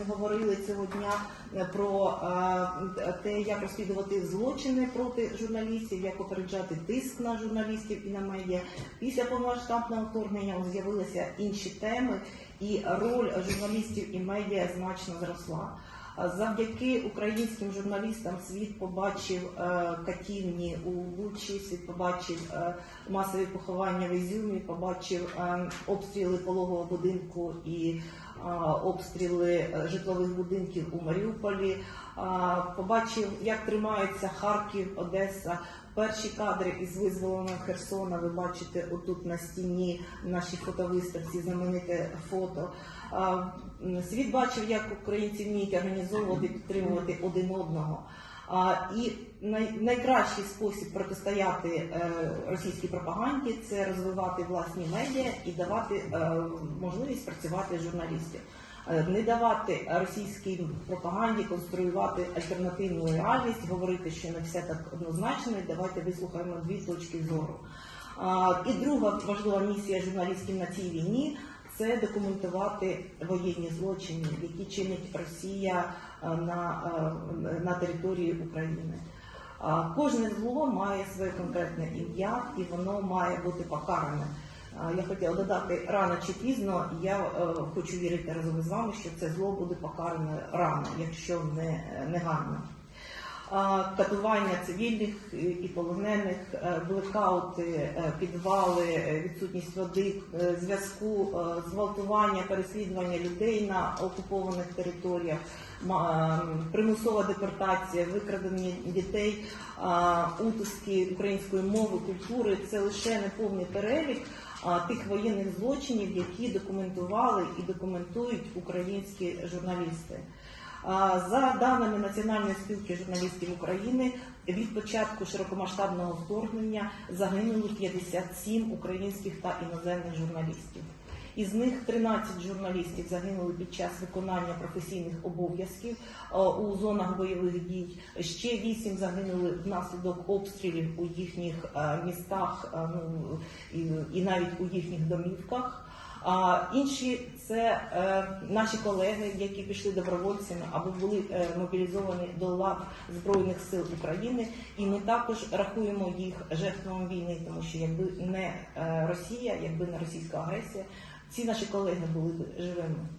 Ми говорили цього дня е, про е, те, як розслідувати злочини проти журналістів, як попереджати тиск на журналістів і на медіа. Після повномасштабного вторгнення з'явилися інші теми, і роль журналістів і медіа значно зросла. Завдяки українським журналістам світ побачив е, катівні у Бучі, світ побачив масові поховання в Ізюмі, побачив обстріли пологового будинку і обстріли е, житлових будинків у Маріуполі. Побачив, як тримаються Харків, Одеса. Перші кадри із визволеного Херсона ви бачите отут на стіні в нашій фотовиставці знамените фото. Світ бачив, як українці вміють організовувати, підтримувати один одного. І найкращий спосіб протистояти е, російській пропаганді це розвивати власні медіа і давати е, можливість працювати журналістів. Е, Не давати російській пропаганді конструювати альтернативну реальність, говорити, що не все так однозначно, і давайте вислухаємо дві точки зору. І друга важлива місія журналістів на цій війні це документувати воєнні злочини, які чинить Росія е, на, е, на території України. Кожне зло має своє конкретне ім'я і воно має бути покаране. Я хотіла додати рано чи пізно. Я е, хочу вірити разом із вами, що це зло буде покаране рано, якщо не негайно. Катування цивільних і полонених, е, блекаути, е, підвали, е, відсутність води, е, зв'язку, е, зґвалтування, переслідування людей на окупованих територіях, ем, примусова депортація, викрадення дітей, утиски української мови, культури це лише неповний перелік тих воєнних злочинів, які документували і документують українські журналісти. За даними Національної спілки журналістів України, від початку широкомасштабного вторгнення загинули 57 українських та іноземних журналістів. Із них 13 журналістів загинули під час виконання професійних обов'язків у зонах бойових дій. Ще 8 загинули внаслідок обстрілів у їхніх містах ну, і навіть у їхніх домівках. А інші це е, наші колеги, які пішли добровольцями або були е, мобілізовані до лав Збройних сил України, і ми також рахуємо їх жертвами війни, тому що якби не е, Росія, якби не російська агресія, ці наші колеги були б живими.